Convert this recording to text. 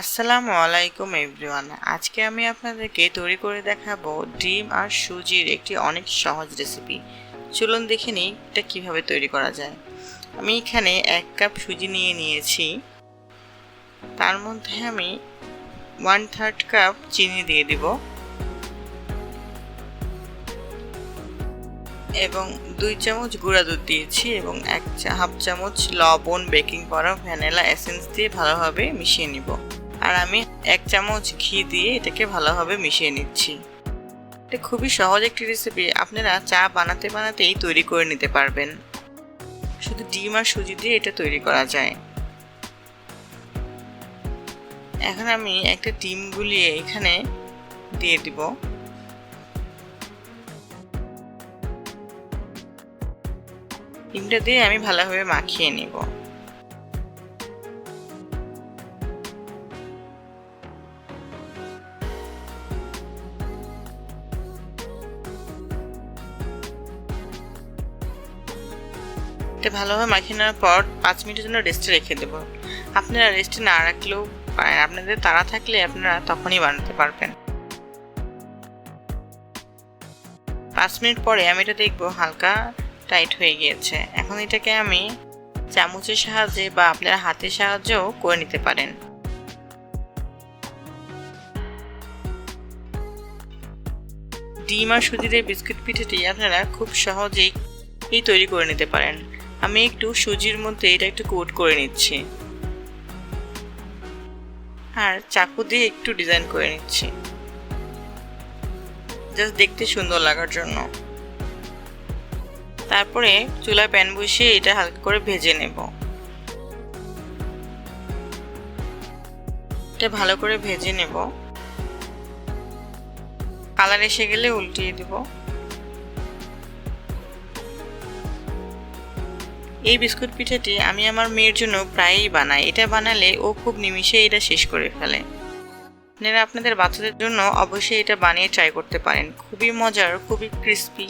আসসালামু আলাইকুম এভরিওয়ান। আজকে আমি আপনাদেরকে তৈরি করে দেখাবো ডিম আর সুজির একটি অনেক সহজ রেসিপি। চলুন দেখে নিই এটা কীভাবে তৈরি করা যায়। আমি এখানে এক কাপ সুজি নিয়ে নিয়েছি। তার মধ্যে আমি ওয়ান থার্ড কাপ চিনি দিয়ে দিব। এবং দুই চামচ গুঁড়া দুধ দিয়েছি এবং এক হাফ চামচ লবণ বেকিং পাউডার ভ্যানিলা এসেন্স দিয়ে ভালোভাবে মিশিয়ে নিব। আর আমি এক চামচ ঘি দিয়ে এটাকে ভালোভাবে মিশিয়ে নিচ্ছি। এটা খুবই সহজ একটি রেসিপি আপনারা চা বানাতে বানাতেই তৈরি করে নিতে পারবেন। শুধু ডিম আর সুজি দিয়ে এটা তৈরি করা যায়। এখন আমি একটা ডিম গুলিয়ে এখানে দিয়ে দিব। ডিমটা দিয়ে আমি ভালোভাবে মাখিয়ে নিব। এটা ভালোভাবে মাখিয়ে নেওয়ার পর পাঁচ মিনিটের জন্য রেস্টে রেখে দেব। আপনারা রেস্টে না রাখলেও পারেন আপনাদের তাড়া থাকলে আপনারা তখনই বানাতে পারবেন। পাঁচ মিনিট পরে আমি এটা দেখব হালকা টাইট হয়ে গিয়েছে। এখন এটাকে আমি চামচের সাহায্যে বা আপনারা হাতের সাহায্যেও করে নিতে পারেন। ডিম আর সুজির বিস্কুট পিঠেটি আপনারা খুব সহজেই তৈরি করে নিতে পারেন। আমি একটু সুজির মধ্যে এটা একটু কোট করে নিচ্ছি। আর চাকু দিয়ে একটু ডিজাইন করে নিচ্ছি। জাস্ট দেখতে সুন্দর লাগার জন্য। তারপরে চুলায় প্যান বসিয়ে এটা হালকা করে ভেজে নেব। এটা ভালো করে ভেজে নেব। কালার এসে গেলে উল্টিয়ে দিব। এই বিস্কুট পিঠাটি আমি আমার মেয়ের জন্য প্রায়ই বানাই। এটা বানালে ও খুব নিমিষে এটা শেষ করে ফেলে। আপনারা আপনাদের বাচ্চাদের জন্য অবশ্যই এটা বানিয়ে ট্রাই করতে পারেন। খুবই মজার, খুবই ক্রিস্পি